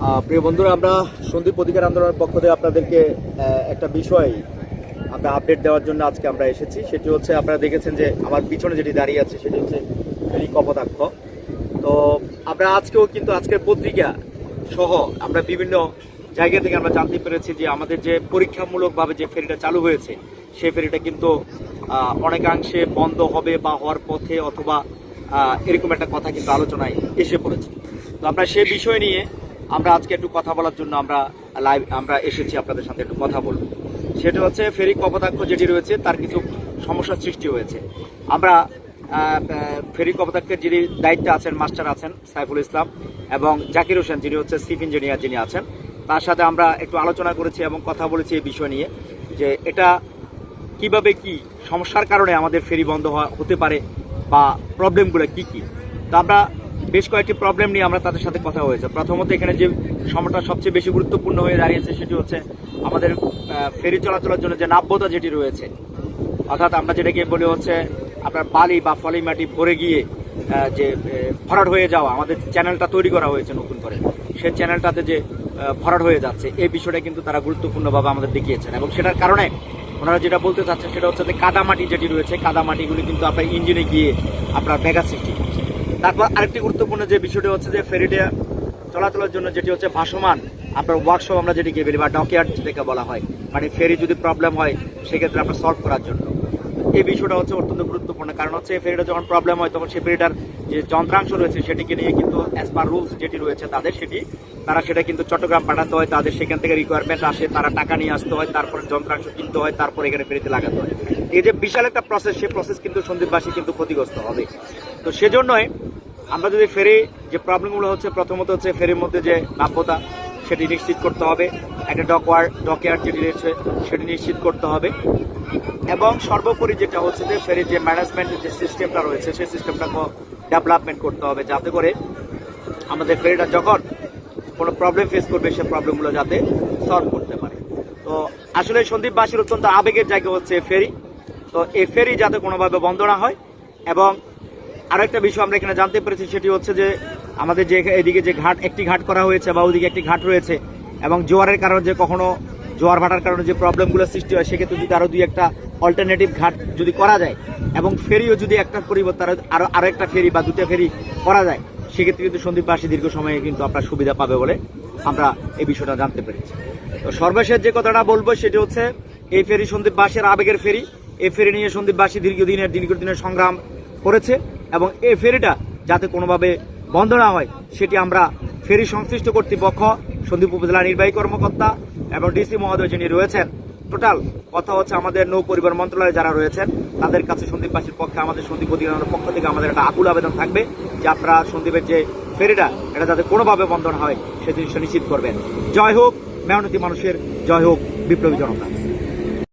প্রিয় বন্ধুরা, আমরা সন্দীপ অধিকার আন্দোলনের পক্ষ থেকে আপনাদেরকে একটা বিষয় আমরা আপডেট দেওয়ার জন্য আজকে আমরা এসেছি। সেটি হচ্ছে, আপনারা দেখেছেন যে আমার পিছনে যেটি দাঁড়িয়ে আছে, সেটি হচ্ছে ফেরি কপোতাক্ষ। তো আমরা আজকেও কিন্তু আজকের পত্রিকা সহ আমরা বিভিন্ন জায়গা থেকে আমরা জানতে পেরেছি যে আমাদের যে পরীক্ষামূলকভাবে যে ফেরিটা চালু হয়েছে, সেই ফেরিটা কিন্তু অনেকাংশে বন্ধ হবে বা হওয়ার পথে অথবা এরকম একটা কথা কিন্তু আলোচনায় এসে পড়েছে। তো আমরা সে বিষয় নিয়ে আমরা আজকে একটু কথা বলার জন্য আমরা লাইভ আমরা এসেছি আপনাদের সাথে একটু কথা বলব। সেটা হচ্ছে ফেরি কপোতাক্ষ যেটি রয়েছে তার কিছু সমস্যার সৃষ্টি হয়েছে। আমরা আহ, আহ, ফেরি কপোতাক্ষের যিনি দায়িত্বে আছেন মাস্টার আছেন সাইফুল ইসলাম এবং জাকির হোসেন যিনি হচ্ছে চিফ ইঞ্জিনিয়ার যিনি আছেন তার সাথে আমরা একটু আলোচনা করেছি এবং কথা বলেছি এই বিষয় নিয়ে যে এটা কীভাবে কি সমস্যার কারণে আমাদের ফেরি বন্ধ হতে পারে বা প্রবলেমগুলো কি কি। তো আমরা বেশ কয়েকটি প্রবলেম নিয়ে আমরা তাদের সাথে কথা হয়েছে। প্রথমত এখানে যে সমস্যা সবচেয়ে বেশি গুরুত্বপূর্ণ হয়ে দাঁড়িয়েছে সেটি হচ্ছে আমাদের ফেরি চলাচলের জন্য যে নাব্যতা যেটি রয়েছে, অর্থাৎ আমরা যেটাকে বলি হচ্ছে আপনার বালি বা ফলি মাটি ভরে গিয়ে যে ভরাট হয়ে যাওয়া, আমাদের চ্যানেলটা তৈরি করা হয়েছে নতুন করে। সেই চ্যানেলটাতে যে ভরাট হয়ে যাচ্ছে, এই বিষয়টা কিন্তু তারা গুরুত্বপূর্ণভাবে আমাদের দেখিয়েছেন এবং সেটার কারণে ওনারা যেটা বলতে চাচ্ছেন সেটা হচ্ছে যে কাদামাটি যেটি রয়েছে কাদামাটিগুলি কিন্তু আপনার ইঞ্জিনে গিয়ে আপনার ব্যাঘাত সৃষ্টি তারপর আরেকটি গুরুত্বপূর্ণ যে বিষয়টি হচ্ছে যে ফেরিটা চলাচলের জন্য যেটি হচ্ছে ভাসমান, আপনার ওয়ার্কশপ আমরা যেটিকে বলি বা ডকইয়ার্ড যেটাকে বলা হয় মানে ফেরি যদি প্রবলেম হয়, সেক্ষেত্রে আপনার সলভ করার জন্য। এই বিষয়টা হচ্ছে অত্যন্ত গুরুত্বপূর্ণ, কারণ হচ্ছে এই ফেরিটা যখন প্রবলেম হয়, তখন সেই ফেরিটার যে যন্ত্রাংশ রয়েছে, সেটিকে নিয়ে কিন্তু অ্যাজ পার রুলস যেটি রয়েছে তাদের, সেটি তারা সেটা কিন্তু চট্টগ্রাম পাঠাতে হয়, তাদের সেখান থেকে রিকোয়ারমেন্ট আসে, তারা টাকা নিয়ে আসতে হয়, তারপরে যন্ত্রাংশ কিনতে হয়, তারপরে এখানে ফেরিতে লাগাতে হয়। এই যে বিশাল একটা প্রসেস সেই প্রসেস কিন্তু সন্দীপবাসী কিন্তু ক্ষতিগ্রস্ত হবে। তো সেজন্যই আমরা যদি ফেরি, যে প্রবলেমগুলো হচ্ছে, প্রথমত হচ্ছে ফেরির মধ্যে যে নাব্যতা, সেটি নিশ্চিত করতে হবে। একটা ডকওয়ার ডকয়ার্ড যেটি রয়েছে, সেটি নিশ্চিত করতে হবে। এবং সর্বোপরি যেটা হচ্ছে যে ফেরির যে ম্যানেজমেন্টের যে সিস্টেমটা রয়েছে, সেই সিস্টেমটাকে ডেভেলপমেন্ট করতে হবে, যাতে করে আমাদের ফেরিটা যখন কোনো প্রবলেম ফেস করবে সে প্রবলেমগুলো যাতে সলভ করতে পারে। তো আসলে সন্দীপবাসীর অত্যন্ত আবেগের জায়গা হচ্ছে ফেরি। তো এই ফেরি যাতে কোনোভাবে বন্ধ না হয়। এবং আরেকটা বিষয় আমরা এখানে জানতে পেরেছি, সেটি হচ্ছে যে আমাদের যে এদিকে যে ঘাট, একটি ঘাট করা হয়েছে বা ওদিকে একটি ঘাট রয়েছে, এবং জোয়ারের কারণে যে কখনো জোয়ার ভাটার কারণে যে প্রবলেমগুলো সৃষ্টি হয়, সেক্ষেত্রে যদি আরও দুই একটা অল্টারনেটিভ ঘাট যদি করা যায়, এবং ফেরিও যদি একটা পরিবর্তে আরও আরও আরও একটা ফেরি বা দুটা ফেরি করা যায়, সেক্ষেত্রে কিন্তু সন্দীপবাসী দীর্ঘ সময়ে কিন্তু আপনার সুবিধা পাবে বলে আমরা এই বিষয়টা জানতে পেরেছি। তো সর্বশেষ যে কথাটা বলব, সেটি হচ্ছে, এই ফেরি সন্দীপবাসীর আবেগের ফেরি এই ফেরি নিয়ে সন্দীপবাসী দীর্ঘদিনের দীর্ঘদিনের সংগ্রাম করেছে এবং এ ফেরিটা যাতে কোনোভাবে বন্ধ না হয়, সেটি আমরা ফেরি সংশ্লিষ্ট কর্তৃপক্ষ, সন্দীপ উপজেলা নির্বাহী কর্মকর্তা এবং ডিসি মহোদয় যিনি রয়েছেন, টোটাল কথা হচ্ছে আমাদের নৌ পরিবহন মন্ত্রণালয়ে যারা রয়েছেন, তাদের কাছে সন্দীপবাসীর পক্ষে আমাদের সন্দীপ অধিকারের পক্ষ থেকে আমাদের একটা আকুল আবেদন থাকবে যে আপনারা সন্দীপের যে ফেরিটা, এটা যাতে কোনোভাবে বন্ধ না হয়, সে জিনিসটা নিশ্চিত করবেন। জয় হোক, মেহনতি মানুষের জয় হোক, বিপ্লবী জনতা।